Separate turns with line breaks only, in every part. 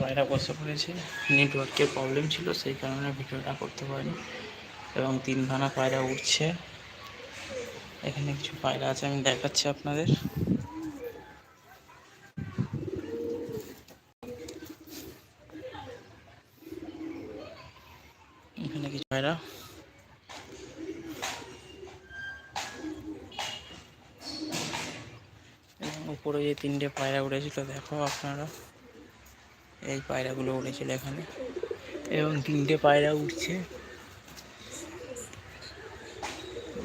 পায়রা বসে পড়েছে। নেটওয়ার্কের প্রবলেম ছিল, সেই কারণে ভিডিওটা করতে পারিনি। এবং তিনখানা পায়রা উঠছে। এখানে কিছু পায়রা আছে, আমি দেখাচ্ছি আপনাদের। এখানে কিছু পায়রা। উপরে যে তিনটে পায়রা উড়েছিল দেখো আপনারা। এই পায়রাগুলো উড়েছিল এখানে। এবং তিনটে পায়রা উঠছে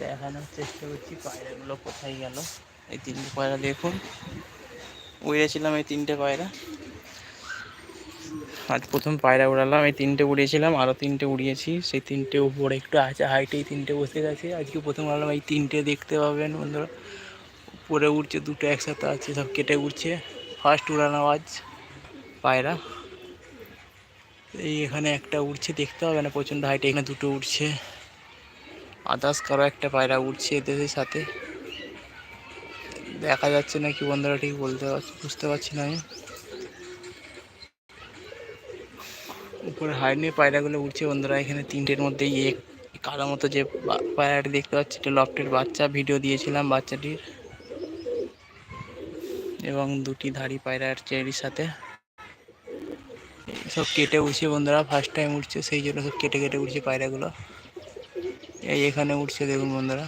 দেখানোর চেষ্টা করছি পায়রাগুলো কোথায় গেল। এই তিনটে পায়রা দেখুন। উড়েছিলাম এই তিনটে পায়রা। আজ প্রথম পায়রা উড়ালাম। এই তিনটে উড়িয়েছিলাম আরও তিনটে উড়িয়েছি। সেই তিনটে উপরে একটু আছে হাইটেই তিনটে বসে গেছে। আজকে প্রথম উড়ালাম এই তিনটে দেখতে পাবেন বন্ধুরা। উপরে উঠছে দুটো একসাথে আছে, সব কেটে উঠছে ফার্স্ট উড়ানো আজ। পায়রা। এই এখানে একটা উড়ছে, দেখতে হবে না, প্রচণ্ড হাইটে এখানে দুটো উঠছে আদার্স কারও একটা পায়রা উঠছে এদের সাথে। দেখা যাচ্ছে না কি বন্ধুরা, ঠিক বলতে পারছি বুঝতে পারছি না আমি। উপরে হাইট নিয়ে পায়রাগুলো উঠছে বন্ধুরা, এখানে তিনটের মধ্যে ইয়ে কারও মতো যে পায়রাটি দেখতে পাচ্ছি, এটা লফটের বাচ্চা ভিডিও দিয়েছিলাম বাচ্চাটির। এবং দুটি ধাড়ি পায়রা এরই সাথে। সব কেটে উঠছে বন্ধুরা ফার্স্ট টাইম উঠছে, সেই জন্য সব কেটে কেটে উঠছে পায়রাগুলো। এই এখানে উঠছে দেখুন বন্ধুরা।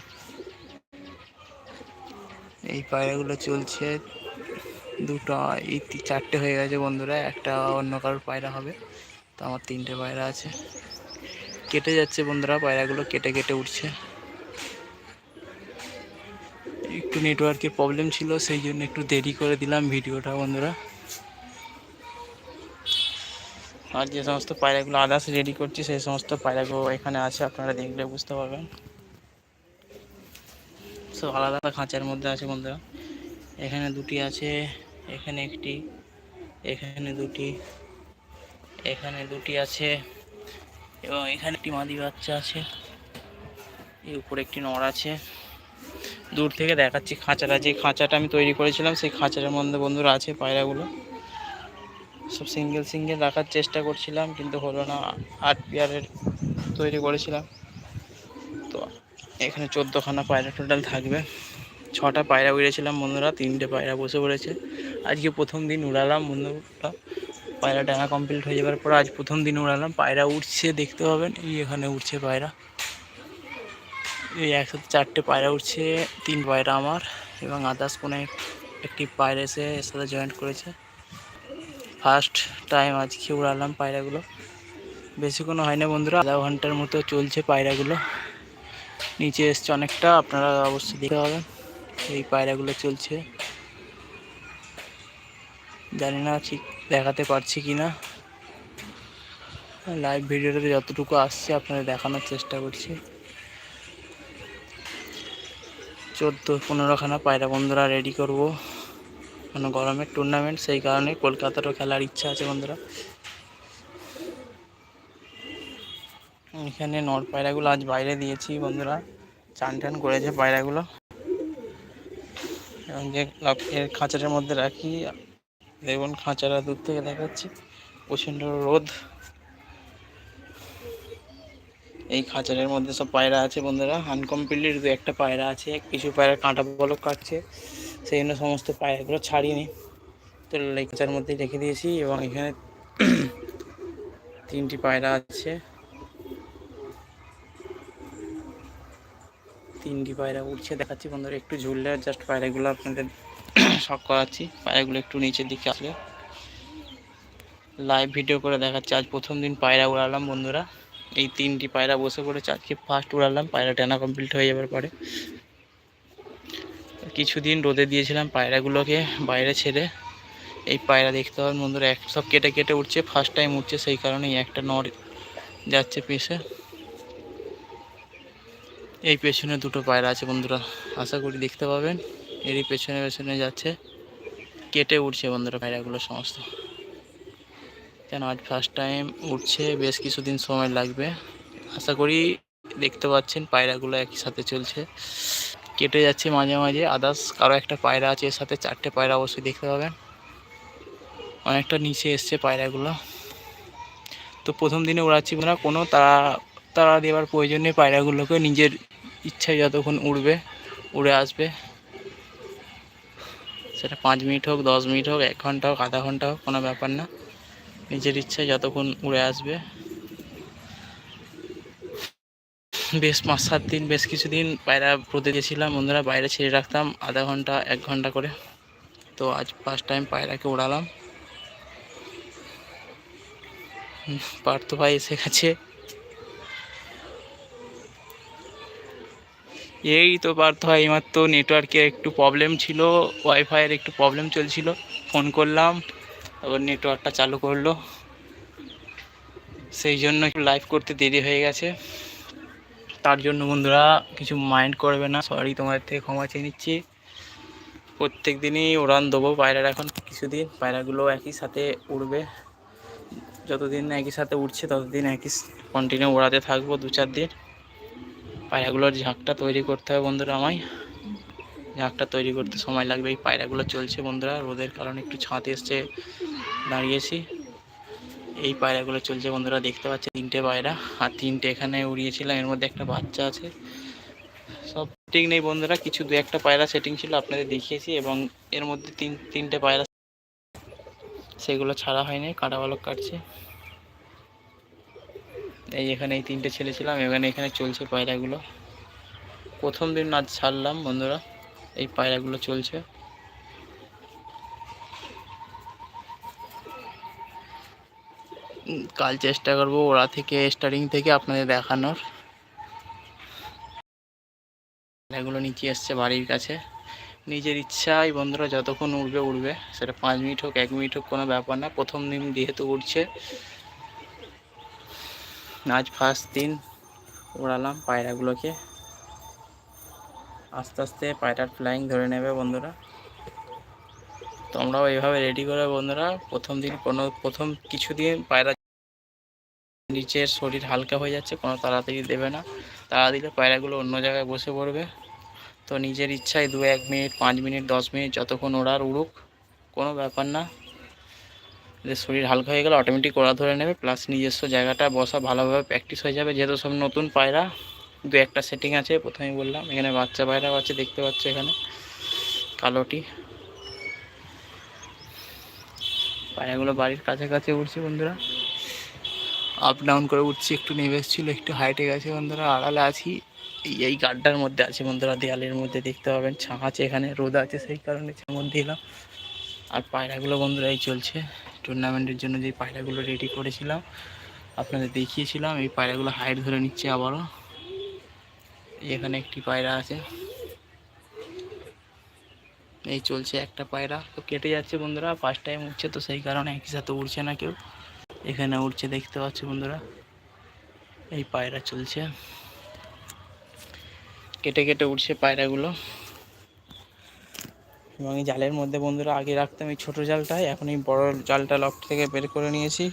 এই পায়রাগুলো চলছে দুটো, এই চারটে হয়ে গেছে বন্ধুরা, একটা অন্য কারোর পায়রা হবে, তো আমার তিনটে পায়রা আছে। কেটে যাচ্ছে বন্ধুরা, পায়রাগুলো কেটে কেটে উঠছে। একটু নেটওয়ার্কের প্রবলেম ছিল, সেই জন্য একটু দেরি করে দিলাম ভিডিওটা বন্ধুরা। আর যে সমস্ত পায়রাগুলো আদার্স রেডি করছি, সেই সমস্ত পায়রাগুলো এখানে আছে, আপনারা দেখলে বুঝতে পারবেন। সব আলাদা আলাদা খাঁচার মধ্যে আছে বন্ধুরা। এখানে দুটি আছে, এখানে একটি, এখানে দুটি এখানে দুটি আছে, এবং এখানে একটি মাদি বাচ্চা আছে। এই উপরে একটি নড় আছে। দূর থেকে দেখাচ্ছি খাঁচাটা। যে খাঁচাটা আমি তৈরি করেছিলাম, সেই খাঁচাটার মধ্যে বন্ধুরা আছে পায়রাগুলো। সব সিঙ্গেল সিঙ্গেল রাখার চেষ্টা করছিলাম, কিন্তু হলো না। আট পেয়ারের তৈরি করেছিলাম। তো এখানে চোদ্দোখানা পায়রা টোটাল থাকবে। ছটা পায়রা উড়েছিলাম বন্ধুরা, তিনটে পায়রা বসে পড়েছে। আজকে প্রথম দিন উড়ালাম বন্ধুরা। পায়রা ডাঙা কমপ্লিট হয়ে যাওয়ার পর আজ প্রথম দিন উড়ালাম। পায়রা উঠছে দেখতে পাবেন। এই এখানে উঠছে পায়রা। এই একসাথে চারটে পায়রা উঠছে তিন পায়রা আমার এবং আদার্স কোনো একটি পায়রা এসে এর সাথে জয়েন্ট করেছে। ফার্স্ট টাইম আজকে উড়ালাম পায়রাগুলো। বেশিক্ষণ হয় না বন্ধুরা, আধা ঘণ্টার মতো চলছে পায়রাগুলো। নিচে এসছে অনেকটা, আপনারা অবশ্যই দেখতে পাবেন এই পায়রাগুলো চলছে। জানি না ঠিক দেখাতে পারছি কি না লাইভ ভিডিওটাতে যতটুকু আসছে আপনাদের দেখানোর চেষ্টা করছি। চোদ্দ, পনেরোখানা পায়রা বন্ধুরা রেডি করব। মানে গরমের টুর্নামেন্ট সেই কারণে কলকাতারও খেলার ইচ্ছা আছে বন্ধুরা। এখানে নর পায়রাগুলো আজ বাইরে দিয়েছি বন্ধুরা। চান টান করেছে পায়রাগুলো। এবং যে এর খাঁচাটার মধ্যে রাখি। দেখুন খাঁচাটা দূর থেকে দেখাচ্ছি। প্রচণ্ড রোদ। এই খাঁচারের মধ্যে সব পায়রা আছে বন্ধুরা। আনকমপ্লিট দু একটা পায়রা আছে। কিছু পায়রা কাঁটা বলক কাটছে। সেই জন্য সমস্ত পায়রাগুলো ছাড়িনি তো এই খাঁচার মধ্যেই রেখে দিয়েছি এবং এখানে তিনটি পায়রা আছে। তিনটি পায়রা উঠছে দেখাচ্ছি বন্ধুরা, একটু ঝুললে জাস্ট পায়রাগুলো আপনাদের শখ করাচ্ছি। পায়রাগুলো একটু নিচের দিকে আসলে। লাইভ ভিডিও করে দেখাচ্ছি, আজ প্রথম দিন পায়রা উড়ালাম বন্ধুরা। এই তিনটি পায়রা বসে পড়েছে, আজকে ফার্স্ট উড়ালাম, পায়রা টানা কমপ্লিট হয়ে যাবার পরে। কিছুদিন রোদে দিয়েছিলাম পায়রাগুলোকে বাইরে ছেড়ে। এই পায়রা দেখতে পাবেন বন্ধুরা, এক সব কেটে কেটে উঠছে ফার্স্ট টাইম উঠছে, সেই কারণেই একটা নর যাচ্ছে পিসে এই পেছনে দুটো পায়রা আছে বন্ধুরা, আশা করি দেখতে পাবেন। এরই পেছনে পেছনে যাচ্ছে, কেটে উঠছে বন্ধুরা পায়রাগুলো সমস্ত। কেন, আজ ফার্স্ট টাইম উঠছে, বেশ কিছুদিন সময় লাগবে। আশা করি দেখতে পাচ্ছেন পায়রাগুলো একই সাথে চলছে। কেটে যাচ্ছে মাঝে মাঝে। আদার্স কারও একটা পায়রা আছে, এর সাথে চারটে পায়রা অবশ্যই দেখতে পাবেন। অনেকটা নিচে এসছে পায়রাগুলো। তো প্রথম দিনে উড়াচ্ছি না, কোনো তারা তারা দেওয়ার প্রয়োজন নেই পায়রাগুলোকে। নিজের ইচ্ছায় যতক্ষণ উড়বে, উড়ে আসবে। সেটা পাঁচ মিনিট হোক, দশ মিনিট হোক, এক ঘণ্টা হোক, আধা ঘণ্টা হোক, কোনো ব্যাপার না। নিজের ইচ্ছায় যতক্ষণ উড়ে আসবে। বেশ পাঁচ সাত দিন, বেশ কিছুদিন পায়রা প্রদে গেছিলাম বন্ধুরা বাইরে ছেড়ে রাখতাম, আধা ঘণ্টা, এক ঘণ্টা করে। তো আজ ফার্স্ট টাইম পায়রাকে উড়ালাম। পার্থ ভাই এসে গেছে। এই তো পার্থ ভাই, এইমাত্র নেটওয়ার্কের একটু প্রবলেম ছিল ওয়াইফাইয়ের একটু প্রবলেম চলছিল। ফোন করলাম আবার নেটওয়ার্কটা চালু করল। সেই জন্য লাইভ করতে দেরি হয়ে গেছে। তার জন্য বন্ধুরা কিছু মাইন্ড করবে না। সরি তোমাদের থেকে ক্ষমা চেয়ে নিচ্ছি। প্রত্যেক দিনই উড়ান দেবো পায়রার এখন। কিছুদিন পায়রাগুলো একই সাথে উড়বে। যতদিন একই সাথে উঠছে ততদিন একই কন্টিনিউ ওড়াতে থাকব দু চার দিন। পায়রাগুলোর ঝাঁকটা তৈরি করতে হবে বন্ধুরা আমায়। ঝাঁকটা তৈরি করতে সময় লাগবে। এই পায়রাগুলো চলছে বন্ধুরা। রোদের কারণে একটু ছাঁতে এসছে, দাঁড়িয়েছি। এই পায়রাগুলো চলছে বন্ধুরা, দেখতে পাচ্ছে তিনটে পায়রা। আর তিনটে এখানে উড়িয়েছিলাম, এর মধ্যে একটা বাচ্চা আছে। সব ঠিক নেই বন্ধুরা, কিছু দু একটা পায়রা সেটিং ছিল, আপনাদের দেখিয়েছি, এবং এর মধ্যে তিন, তিনটে পায়রা সেগুলো ছাড়া হয়নি কাটা বালক কাটছে। এই এখানে এই তিনটে ছেলে ছিলাম, এখানে এখানে চলছে পায়রাগুলো। প্রথম দিন আজ ছাড়লাম বন্ধুরা, এই পায়রাগুলো চলছে। কাল চেষ্টা করব ওরা থেকে স্টার্টিং থেকে আপনাদের দেখানোর। এগুলো নিচে এসছে বাড়ির কাছে। নিজের ইচ্ছায় বন্ধুরা যতক্ষণ উঠবে উঠবে সেটা পাঁচ মিনিট হোক, এক মিনিট হোক, কোনো ব্যাপার না। প্রথম দিন যেহেতু উঠছে আজ ফার্স্ট দিন উড়ালাম পায়রাগুলোকে। আস্তে আস্তে পায়রার ফ্লাইং ধরে নেবে বন্ধুরা। তোমরাও এইভাবে রেডি করে বন্ধুরা। প্রথম দিন কোনো, প্রথম কিছু দিন পায়রা নিচের শরীর হালকা হয়ে যাচ্ছে, কোনো তাড়াতাড়ি দেবে না। তাড়া দিলে পায়রাগুলো অন্য জায়গায় বসে পড়বে। তো নিজের ইচ্ছায় দু এক মিনিট, পাঁচ মিনিট, দশ মিনিট যতক্ষণ ওড়ার উড়ুক, কোনো ব্যাপার না। যে শরীর হালকা হয়ে গেলে অটোমেটিক ওড়া ধরে নেবে প্লাস নিজস্ব জায়গাটা বসা ভালোভাবে প্র্যাকটিস হয়ে যাবে। যেহেতু সব নতুন পায়রা, দু একটা সেটিং আছে, প্রথমেই বললাম। এখানে বাচ্চা পায়রাও আছে, দেখতে পাচ্ছ এখানে, কালোটি। পায়রাগুলো বাড়ির কাছাকাছি উঠছে বন্ধুরা। আপ ডাউন করে উঠছি, একটু নেমে এসেছিল একটু হাইটে গেছে বন্ধুরা, আড়ালে আছি। এই এই গাড্ডার মধ্যে আছে বন্ধুরা, দেয়ালের মধ্যে দেখতে পাবেন, ছাঁ আছে এখানে, রোদ আছে সেই কারণে ছাঁ মধ্যে এলাম আর পায়রাগুলো বন্ধুরা এই চলছে টুর্নামেন্টের জন্য যে পায়রাগুলো রেডি করেছিলাম, আপনাদের দেখিয়েছিলাম, এই পায়রাগুলো হাইট ধরে নিচ্ছে আবারও। এখানে একটি পায়রা আছে। এই চলছে একটা পায়রা, তো কেটে যাচ্ছে বন্ধুরা ফার্স্ট টাইম উঠছে তো সেই কারণে একই সাথে উঠছে না কেউ। এখানে উঠছে, দেখতে পাচ্ছি বন্ধুরা? এই পায়রা চলছে। কেটে কেটে উঠছে পায়রাগুলো। এবং এই জালের মধ্যে বন্ধুরা, আগে রাখতাম এই ছোটো জালটায় এখন এই বড় জালটা লক থেকে বের করে নিয়েছি।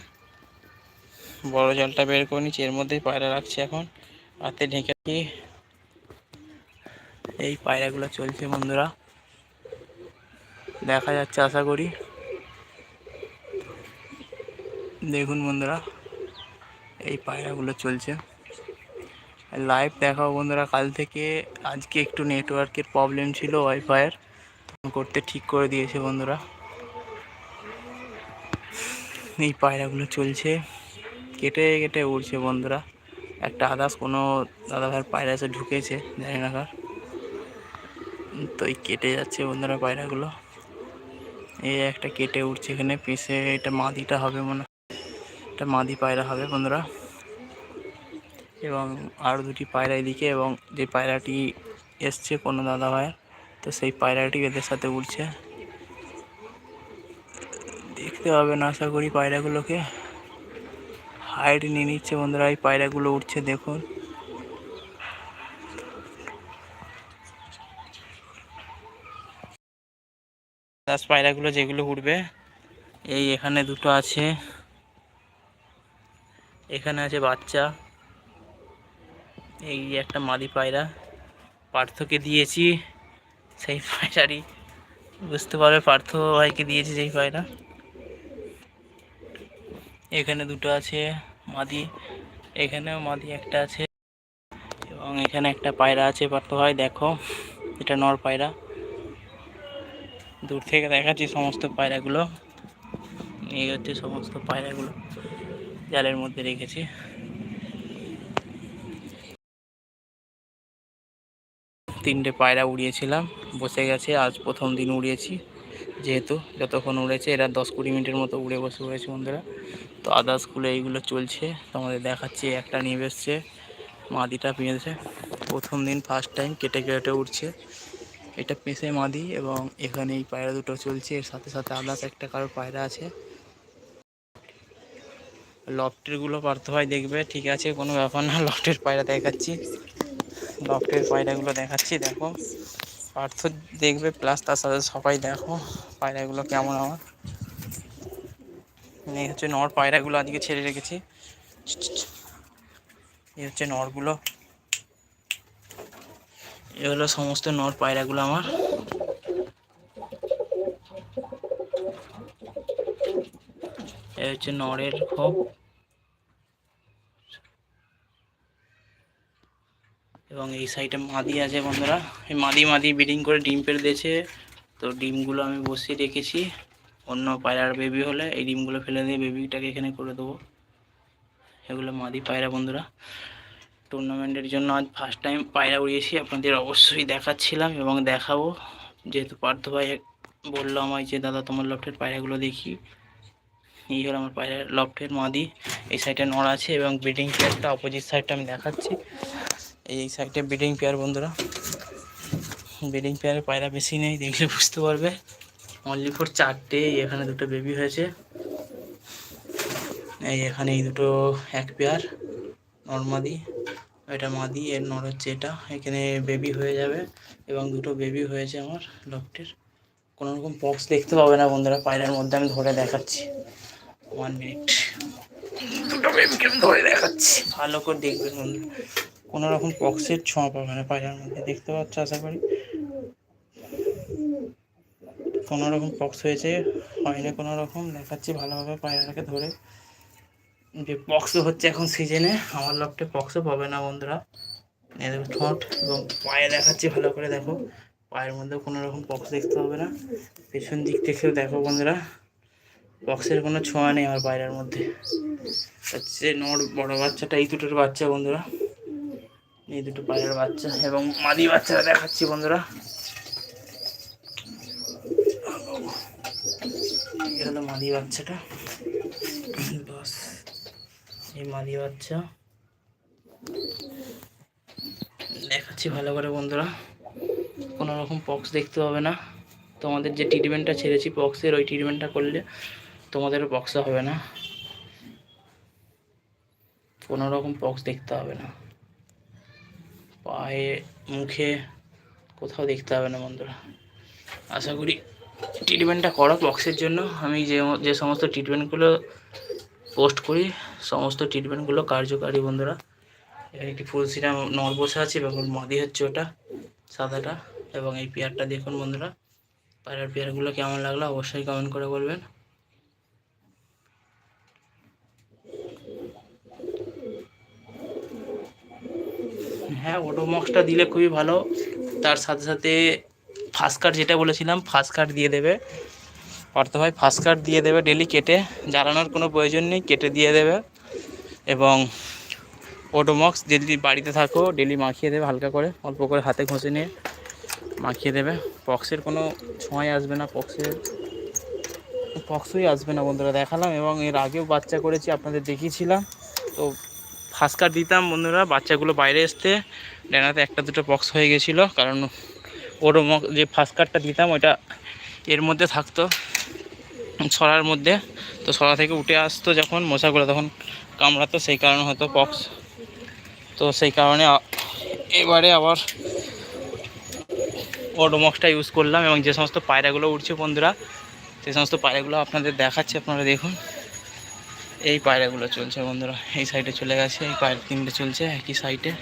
বড় জালটা বের করে নিয়েছি, এর মধ্যেই পায়রা রাখছি এখন। রাতে ঢেকে এই পায়রাগুলো চলছে বন্ধুরা। দেখা যাচ্ছে, আশা করি। দেখুন বন্ধুরা, এই পায়রাগুলো চলছে। লাইভ দেখাও বন্ধুরা, কাল থেকে আজকে একটু নেটওয়ার্কের প্রবলেম ছিল ওয়াইফাইয়ের করতে ঠিক করে দিয়েছে বন্ধুরা। এই পায়রাগুলো চলছে, কেটে কেটে উড়ছে বন্ধুরা। একটা আদার্স কোনো দাদা ভাইয়ের পায়রা এসে ঢুকেছে, জানি না কার। তো এই কেটে যাচ্ছে বন্ধুরা পায়রাগুলো। এই একটা কেটে উঠছে এখানে পিসে এটা মাদিটা হবে মনে এটা মাদি পায়রা হবে বন্ধুরা। এবং আরও দুটি পায়রা এদিকে এবং যে পায়রাটি এসছে কোনো দাদা ভাইয়ের, তো সেই পায়রাটি এদের সাথে উঠছে দেখতে হবে না, আশা করি পায়রাগুলোকে। হাইট নিয়ে নিচ্ছে বন্ধুরা, এই পায়রাগুলো উঠছে দেখুন। পায়রাগুলো যেগুলো উঠবে এই এখানে দুটো আছে। এখানে আছে বাচ্চা। এই একটা মাদি পায়রা। পার্থকে দিয়েছি সেই পায়রারই। বুঝতে পারবে পার্থ ভাইকে দিয়েছি সেই পায়রা। এখানে দুটো আছে মাদি। এখানেও মাদি একটা আছে। এবং এখানে একটা পায়রা আছে পার্থ ভাই। দেখো, এটা নর পায়রা। দূর থেকে দেখাচ্ছি সমস্ত পায়রাগুলো। এই হচ্ছে সমস্ত পায়রাগুলো। জালের মধ্যে রেখেছি। তিনটে পায়রা উড়িয়েছিলাম, বসে গেছে, আজ প্রথম দিন উড়িয়েছি। যেহেতু যতক্ষণ উড়েছে, এরা দশ কুড়ি মিনিটের মতো উড়ে বসে পড়েছে বন্ধুরা। তো আদার্সগুলো এইগুলো চলছে, তোমাদের দেখাচ্ছি, একটা নিয়ে এসছে, মাদিটা পেয়েছে প্রথম দিন ফার্স্ট টাইম কেটে কেটে উঠছে এটা পেঁচে মাদি এবং এখানে এই পায়রা দুটো চলছে, এর সাথে সাথে আদার্স একটা কারও পায়রা আছে। লফটেরগুলো পারতে হয়, দেখবে, ঠিক আছে, কোনো ব্যাপার না লফটের পায়রা দেখাচ্ছি। লফটের পায়রাগুলো দেখাচ্ছি, দেখো। পার্থ দেখবে প্লাস তার সাথে সবাই দেখো পায়রাগুলো কেমন আমার। এই হচ্ছে নর পায়রাগুলো আজকে ছেড়ে রেখেছি। এই হচ্ছে নরগুলো এ হলো সমস্ত নর পায়রাগুলো আমার। এই হচ্ছে নরের খোপ। এবং এই সাইডে মাদি আছে বন্ধুরা। এই মাদি মাদি ব্রিডিং করে ডিম পেড়ে দিয়েছে। তো ডিমগুলো আমি বসিয়ে রেখেছি। অন্য পায়রার বেবি হলে এই ডিমগুলো ফেলে দিয়ে বেবিটাকে এখানে করে দেবো। এগুলো মাদি পায়রা বন্ধুরা। টুর্নামেন্টের জন্য আজ ফার্স্ট টাইম পায়রা উড়িয়েছি। আপনাদের অবশ্যই দেখাচ্ছিলাম এবং দেখাবো। যেহেতু পার্থ ভাই বলল আমায় যে, দাদা, তোমার লফটের পায়রাগুলো দেখি। এই হলো আমার পায়রা লফটের মাদি। এই সাইডে নড় আছে এবং ব্রিডিং পেয়ারটা অপোজিট সাইডটা আমি দেখাচ্ছি। এই সাইডে ব্রিডিং পেয়ার বন্ধুরা। ব্রিডিং পেয়ারের পায়রা বেশি নেই দেখলে বুঝতে পারবে। অনলি ফোর চারটে এখানে দুটো বেবি হয়েছে। এই এখানে এই দুটো এক পেয়ার নর্মাদি। এটা মাদি এর নর হচ্ছে এটা। এখানে বেবি হয়ে যাবে এবং দুটো বেবি হয়েছে আমার লফটের। কোনো রকম পক্স দেখতে পাবে না বন্ধুরা পায়রার মধ্যে আমি ধরে দেখাচ্ছি। ওয়ান মিনিট দুটো বেবিকে আমি ধরে দেখাচ্ছি? ভালো করে দেখবেন বন্ধু কোনো রকম পক্সের ছোঁয়া পাবে না পায়রার মধ্যে, দেখতে পাচ্ছ আশা করি। কোনো রকম পক্স হয়েছে, হয়নি কোনো রকম, দেখাচ্ছি ভালোভাবে পায়রাটাকে ধরে। যে পক্সও হচ্ছে এখন সিজনে আমার লকটে পক্সও পাবে না বন্ধুরা। এদের ঠোঁট এবং পায়ে দেখাচ্ছি ভালো করে, দেখো। পায়ের মধ্যে কোনো রকম পক্স দেখতে হবে না। পেছন দিক থেকেও দেখো বন্ধুরা, পক্সের কোনো ছোঁয়া নেই আমার পায়রার মধ্যে। হচ্ছে নর, বড় বাচ্চাটা, এই দুটোর বাচ্চা বন্ধুরা। এই দুটো পায়রার বাচ্চা এবং মাদি বাচ্চারা দেখাচ্ছি বন্ধুরা। হলো মাদি বাচ্চাটা। বাস, এই মাদি বাচ্চা। দেখাচ্ছি ভালো করে বন্ধুরা। কোনো রকম পক্স দেখতে হবে না। তোমাদের যে ট্রিটমেন্টটা ছেড়েছি পক্সের ওই ট্রিটমেন্টটা করলে তোমাদেরও পক্স হবে না। কোনো রকম পক্স দেখতে হবে না। পায়ে, মুখে, কোথাও দেখতে হবে না বন্ধুরা। আশা করি ট্রিটমেন্টটা করো বক্সের জন্য। আমি যে যে সমস্ত ট্রিটমেন্টগুলো পোস্ট করি, সমস্ত ট্রিটমেন্টগুলো কার্যকারী বন্ধুরা। এখানে একটি ফুল সিরাম নর বসে আছে, এবং মাদি হচ্ছে ওটা, সাদাটা, এবং এই পেয়ারটা দেখুন বন্ধুরা। পায়রার পেয়ারগুলো কেমন লাগল অবশ্যই কমেন্ট করে বলবেন। হ্যাঁ ওডোমক্সটা দিলে খুবই ভালো। তার সাথে সাথে ফার্স্ট কার্ড যেটা বলেছিলাম ফার্স্ট কার্ড দিয়ে দেবে। অর্থ ভাই ফার্স্ট কার্ড দিয়ে দেবে ডেলি কেটে। জ্বালানোর কোনো প্রয়োজন নেই, কেটে দিয়ে দেবে। এবং ওডোমক্স যদি বাড়িতে থাকো ডেলি মাখিয়ে দেবে হালকা করে, অল্প করে হাতে ঘষে নিয়ে মাখিয়ে দেবে। পক্সের কোনো ছোঁয়াই আসবে না পক্সের পক্সই আসবে না বন্ধুরা, দেখালাম। এবং এর আগেও বাচ্চা করেছি, আপনাদের দেখিয়েছিলাম। তো কার্ড দিতাম বন্ধুরা, বাচ্চাগুলো বাইরে আসতে ডেনাতে একটা দুটো পক্স হয়ে গেছিল, কারণ ওরও যে ফার্স্ট কার্ডটা দিতাম, ওইটা এর মধ্যে থাকতো, ছড়ার মধ্যে। তো ছড়া থেকে উঠে আসতো যখন মশাগুলো, তখন কামড়াতো, সেই কারণে হতো পক্স তো সেই কারণে এবারে আবার ওডোমক্সটা ইউজ করলাম এবং যে সমস্ত পায়রাগুলো উঠছে বন্ধুরা সেই সমস্ত পায়রাগুলো আপনাদের দেখাচ্ছি, আপনারা দেখুন। এই পায়রাগুলো চলছে বন্ধুরা, এই সাইডে চলে গেছে, এই পায়রা তিনটে চলছে, একই সাইডে।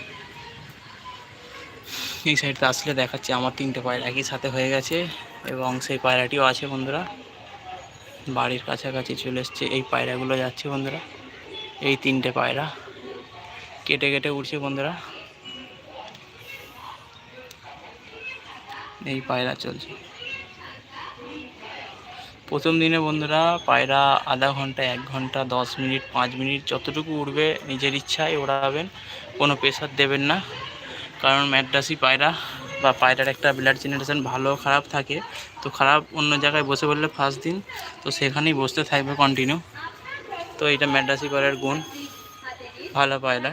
এই সাইডটা আসলে দেখাচ্ছি আমার তিনটে পায়রা একই সাথে হয়ে গেছে এবং সেই পায়রাটিও আছে বন্ধুরা। বাড়ির কাছাকাছি চলে এসছে, এই পায়রাগুলো যাচ্ছে বন্ধুরা, এই তিনটে পায়রা। কেটে কেটে উঠছে বন্ধুরা। এই পায়রা চলছে। প্রথম দিনে বন্ধুরা পায়রা আধা ঘণ্টা, এক ঘণ্টা, দশ মিনিট, পাঁচ মিনিট যতটুকু উঠবে নিজের ইচ্ছায় ওড়াবেন, কোনো প্রেশার দেবেন না। কারণ ম্যাড্রাসি পায়রা বা পায়রার একটা ব্লাড জেনারেশন ভালো, খারাপ থাকে। তো খারাপ অন্য জায়গায় বসে পড়লে ফার্স্ট দিন, তো সেখানেই বসতে থাকবে কন্টিনিউ তো এটা ম্যাড্রাসি পায়রার গুণ, ভালো পায়রা।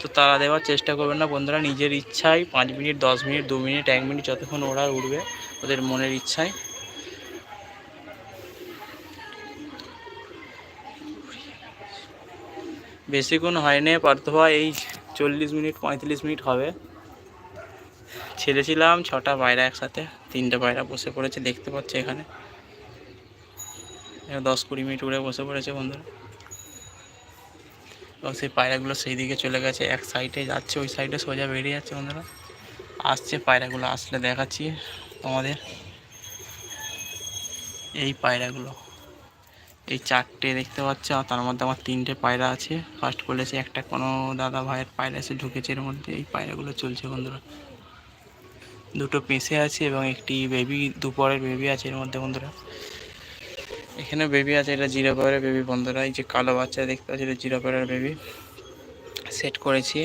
তো তারা দেওয়ার চেষ্টা করবেন না বন্ধুরা, নিজের ইচ্ছায় পাঁচ মিনিট, দশ মিনিট, দু মিনিট, এক মিনিট যতক্ষণ ওরা উঠবে ওদের মনের ইচ্ছায়। বেশিক্ষণ হয়নি পার্থবা এই চল্লিশ মিনিট পঁয়তাল্লিশ মিনিট হবে। ছেড়েছিলাম, ছটা পায়রা একসাথে, তিনটে পায়রা বসে পড়েছে, দেখতে পাচ্ছে এখানে। দশ কুড়ি মিনিট উড়ে বসে পড়েছে বন্ধুরা। এবং সেই পায়রাগুলো সেই দিকে চলে গেছে, এক সাইডে যাচ্ছে, ওই সাইডে সোজা বেরিয়ে যাচ্ছে বন্ধুরা। আসছে পায়রাগুলো, আসলে দেখাচ্ছি তোমাদের। এই পায়রাগুলো। এই চারটে দেখতে পাচ্ছ, আর তার মধ্যে আমার তিনটে পায়রা আছে। ফার্স্ট বলেছে একটা কোনো দাদা ভাইয়ের পায়রা এসে ঢুকেছে, এর মধ্যে এই পায়রাগুলো চলছে বন্ধুরা। দুটো পেঁসে আছে এবং একটি বেবি দুপরের বেবি আছে এর মধ্যে বন্ধুরা। এখানে বেবি আছে, এটা জিরো পাওয়ারের বেবি বন্ধুরা। এই যে কালো বাচ্চা দেখতে পাচ্ছি, এটা জিরো পাওয়ারের বেবি সেট করেছি।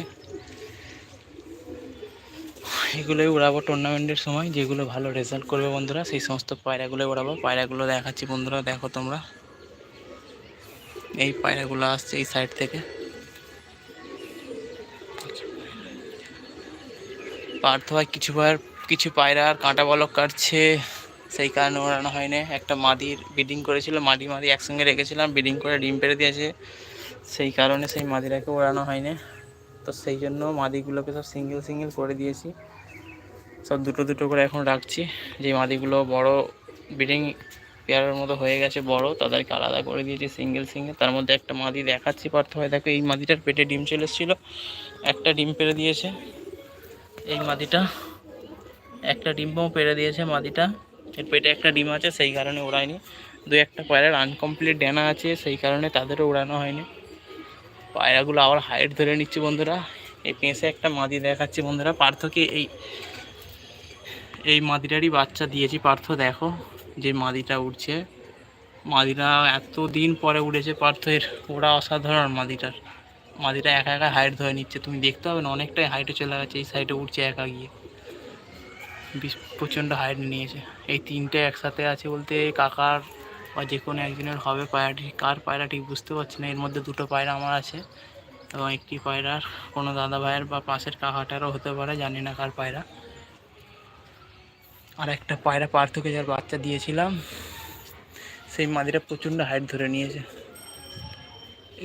এগুলোই উড়াবো টুর্নামেন্টের সময়, যেগুলো ভালো রেজাল্ট করবে বন্ধুরা, সেই সমস্ত পায়রাগুলো উড়াবো। পায়রাগুলো দেখাচ্ছি বন্ধুরা, দেখো তোমরা। এই পায়রাগুলো আসছে এই সাইড থেকে। পার্থ হয় কিছু পায়ের কিছু পায়রা আর কাঁটা বলক কাটছে। সেই কারণে ওড়ানো হয়নি একটা মাদির ব্রিডিং করেছিল। মাদি মাদি একসঙ্গে রেখেছিলাম ব্রিডিং করে ডিম পেড়ে দিয়েছে। সেই কারণে সেই মাদিরাকে ওড়ানো হয়নি তো সেই জন্য মাদিগুলোকে সব সিঙ্গেল সিঙ্গেল করে দিয়েছি। সব দুটো দুটো করে এখন রাখছি। যে মাদিগুলো বড় ব্রিডিং পেয়ারের মতো হয়ে গেছে বড়, তাদেরকে আলাদা করে দিয়েছি সিঙ্গেল সিঙ্গেল তার মধ্যে একটা মাদি দেখাচ্ছি, পারতে হয়। দেখো, এই মাদিটার পেটে ডিম চলে এসেছিল। একটা ডিম পেরে দিয়েছে। এই মাদিটা, একটা ডিমও পেরে দিয়েছে মাদিটা। এর পেটে একটা ডিম আছে, সেই কারণে ওড়ায়নি দু একটা পায়রার আনকমপ্লিট ডেনা আছে, সেই কারণে তাদেরও ওড়ানো হয়নি। পায়রাগুলো আবার হাইট ধরে নিচ্ছে বন্ধুরা। এই পেঁচে একটা মাদি দেখাচ্ছি বন্ধুরা। পার্থকে এই এই মাদিটারই বাচ্চা দিয়েছি। পার্থ, দেখো। যে মাদিটা উঠছে মাদিটা এত দিন পরে উঠেছে পার্থের, ওরা অসাধারণ মাদিটার। মাদিটা একা একা হাইট ধরে নিচ্ছে। তুমি দেখতে পাবে না, অনেকটাই হাইটে চলে গেছে, এই সাইডে উঠছে একা গিয়ে। প্রচণ্ড হাইট নিয়েছে। এই তিনটে একসাথে আছে বলতে কাকার বা যে কোনো একজনের হবে পায়রাটি কার পায়রা ঠিক বুঝতে পারছি না। এর মধ্যে দুটো পায়রা আমার আছে এবং একটি পায়রার কোনো দাদা ভাইয়ের বা পাশের কাকাটারও হতে পারে, জানি না কার পায়রা। আর একটা পায়রা পার্থকে যার বাচ্চা দিয়েছিলাম, সেই মাদিরা প্রচণ্ড হাইট ধরে নিয়েছে।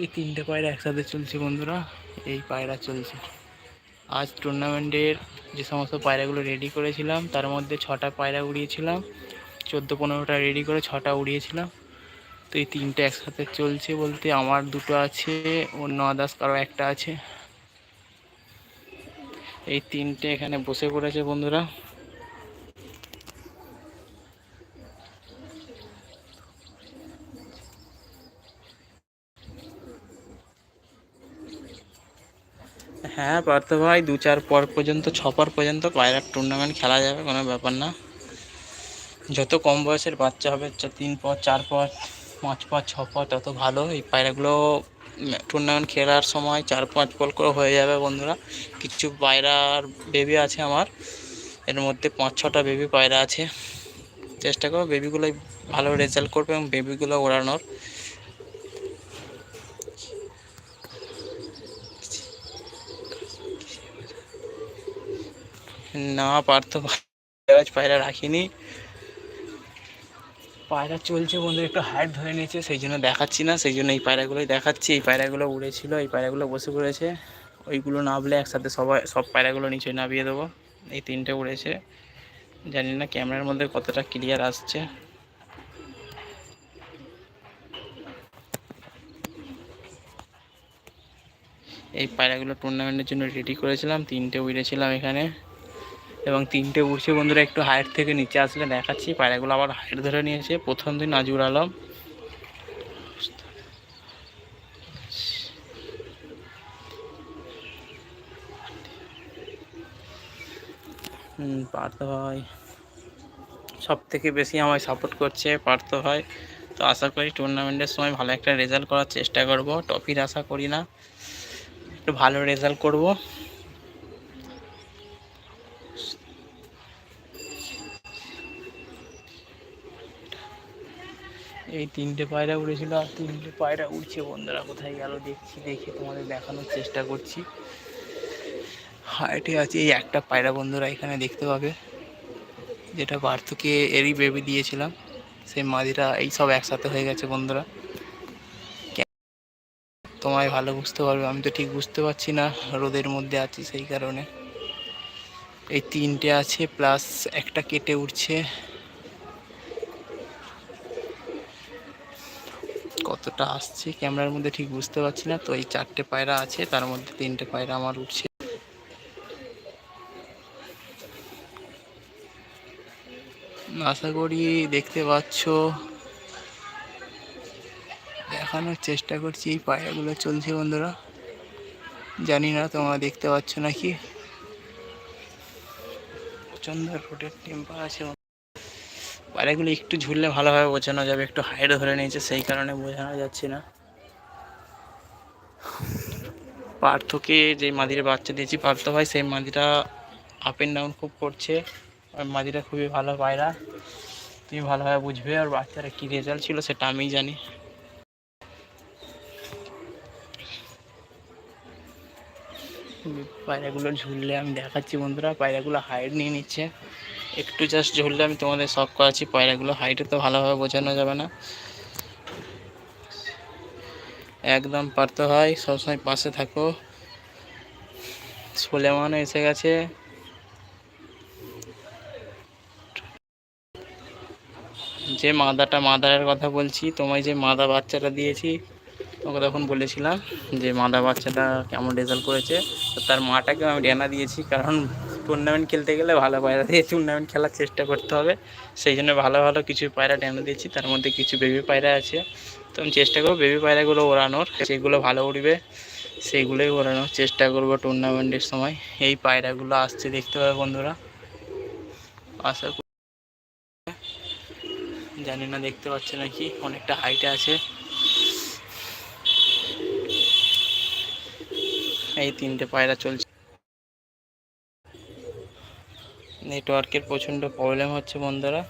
এই তিনটে পায়রা একসাথে চলছে বন্ধুরা, এই পায়রা চলছে। আজ টুর্নামেন্টের যে সমস্ত পায়রাগুলো রেডি করেছিলাম, তার মধ্যে ছটা পায়রা উড়িয়েছিলাম, চোদ্দ পনেরোটা রেডি করে ছটা উড়িয়েছিলাম। তো এই তিনটে একসাথে চলছে বলতে আমার দুটো আছে অন্য আদার্স কারও একটা আছে। এই তিনটে এখানে বসে পড়েছে বন্ধুরা। হ্যাঁ পার্থ ভাই। দু চার পর পর্যন্ত, ছ পর পর্যন্ত পায়রার টুর্নামেন্ট খেলা যাবে, কোনো ব্যাপার না। যত কম বয়সের বাচ্চা হবে তিন পর চার পর পাঁচ পর ছ পর তত ভালো। এই পায়রাগুলো টুর্নামেন্ট খেলার সময় চার পাঁচ পল করে হয়ে যাবে বন্ধুরা। কিছু পায়রার বেবি আছে আমার। এর মধ্যে পাঁচ, ছটা বেবি পায়রা আছে। চেষ্টা করো বেবিগুলোই ভালো রেজাল্ট করবে এবং বেবিগুলো ওড়ানোর। না পারতো। আজ পায়রা রাখিনি। পায়রা চলছে বন্ধু একটু হাইট ধরে নিয়েছে, সেই জন্য দেখাচ্ছি না, সেই জন্য এই পায়রাগুলোই দেখাচ্ছি। এই পায়রাগুলো উড়েছিল, এই পায়রাগুলো বসে পড়েছে। ওইগুলো নামলে একসাথে সবাই, সব পায়রাগুলো নিচে নামিয়ে দেবো। এই তিনটে উড়েছে। জানি না ক্যামেরার মধ্যে কতটা ক্লিয়ার আসছে। এই পায়রাগুলো টুর্নামেন্টের জন্য রেডি করেছিলাম, তিনটে উড়েছিলাম এখানে। এবং তিনটে বসে বন্ধুরা একটু হাইট থেকে নিচে আসলে দেখাচ্ছি। পায়রাগুলো আবার হাইট ধরে নিয়েছে। প্রথম দিন আজুর আলম। পার্থ ভাই। সব থেকে বেশি আমায় সাপোর্ট করছে পার্থ ভাই। তো আশা করি টুর্নামেন্টের সময় ভালো একটা রেজাল্ট করার চেষ্টা করব। টফির আশা করি না। একটু ভালো রেজাল্ট করব। এই তিনটে পায়রা উড়েছিল আর তিনটে পায়রা উড়ছে বন্ধুরা। কোথায় গেল দেখছি, দেখে তোমাদের দেখানোর চেষ্টা করছি। হাইটে আছে এই একটা পায়রা বন্ধুরা, এখানে দেখতে পাবে। যেটা পার্থকে এরই বেবি দিয়েছিলাম। সেই মাদিরা এই সব একসাথে হয়ে গেছে বন্ধুরা। তোমায় ভালো বুঝতে পারবে, আমি তো ঠিক বুঝতে পারছি না, রোদের মধ্যে আছি সেই কারণে। এই তিনটে আছে প্লাস একটা কেটে উঠছে কতটা আসছে, ক্যামেরার মধ্যে ঠিক বুঝতে পারছি না। তো এই চারটে পায়রা আছে, তার মধ্যে তিনটে পায়রা আমার উঠছে। আশা করি দেখতে পাচ্ছ, দেখানোর চেষ্টা করছি এই পায়রাগুলো চলছে বন্ধুরা। জানি না তোমরা দেখতে পাচ্ছ নাকি। প্রচণ্ড রোডের টেম্পার আছে পায়রাগুলো একটু ঝুললে ভালোভাবে বোঝানো যাবে, একটু হাইটে ধরে নিয়েছে, সেই কারণে বোঝানো যাচ্ছে না। পার্থকে যে মাদিরে বাচ্চা দিয়েছি, পার্থ ভাই সেই মাদিটা আপ অ্যান্ড ডাউন খুব করছে মাদিটা খুবই ভালো পায়রা। তুমি ভালোভাবে বুঝবে আর বাচ্চারা কী রেজাল্ট ছিল, সেটা আমিই জানি। পায়রাগুলো ঝুললে আমি দেখাচ্ছি বন্ধুরা, পায়রাগুলো হাইট নিয়ে নিচ্ছে। একটু জাস্ট ঝুললে আমি তোমাদের শখ করাচ্ছি, পায়রাগুলো হাইটে তো ভালোভাবে বোঝানো যাবে না। একদম পারতে হয়, সবসময় পাশে থাকো। সোলেমানও এসে গেছে। যে মাদাটা মাদারের কথা বলছি, তোমায় যে মাদা বাচ্চাটা দিয়েছি তোমাকে তখন বলেছিলাম যে মাদা বাচ্চাটা কেমন রেজাল্ট করেছে তার মাটাকেও আমি ডেনা দিয়েছি, কারণ টুর্নামেন্ট খেলতে গেলে ভালো পায়রা দিয়ে টুর্নামেন্ট খেলার চেষ্টা করতে হবে। সেই জন্য ভালো ভালো কিছু পায়রা ডেনা দিয়েছি, তার মধ্যে কিছু বেবি পায়রা আছে। তো আমি চেষ্টা করব বেবি পায়রাগুলো ওড়ানোর সেগুলো ভালো উঠবে সেইগুলোই ওড়ানোর চেষ্টা করব টুর্নামেন্টের সময়। এই পায়রাগুলো আসছে দেখতে পাবে বন্ধুরা। আশা করি জানি না দেখতে পাচ্ছে নাকি, অনেকটা হাইটে আছে। এই তিনটে পায়রা চলছে। নেটওয়ার্কের প্রচণ্ড প্রবলেম হচ্ছে বন্ধুরা।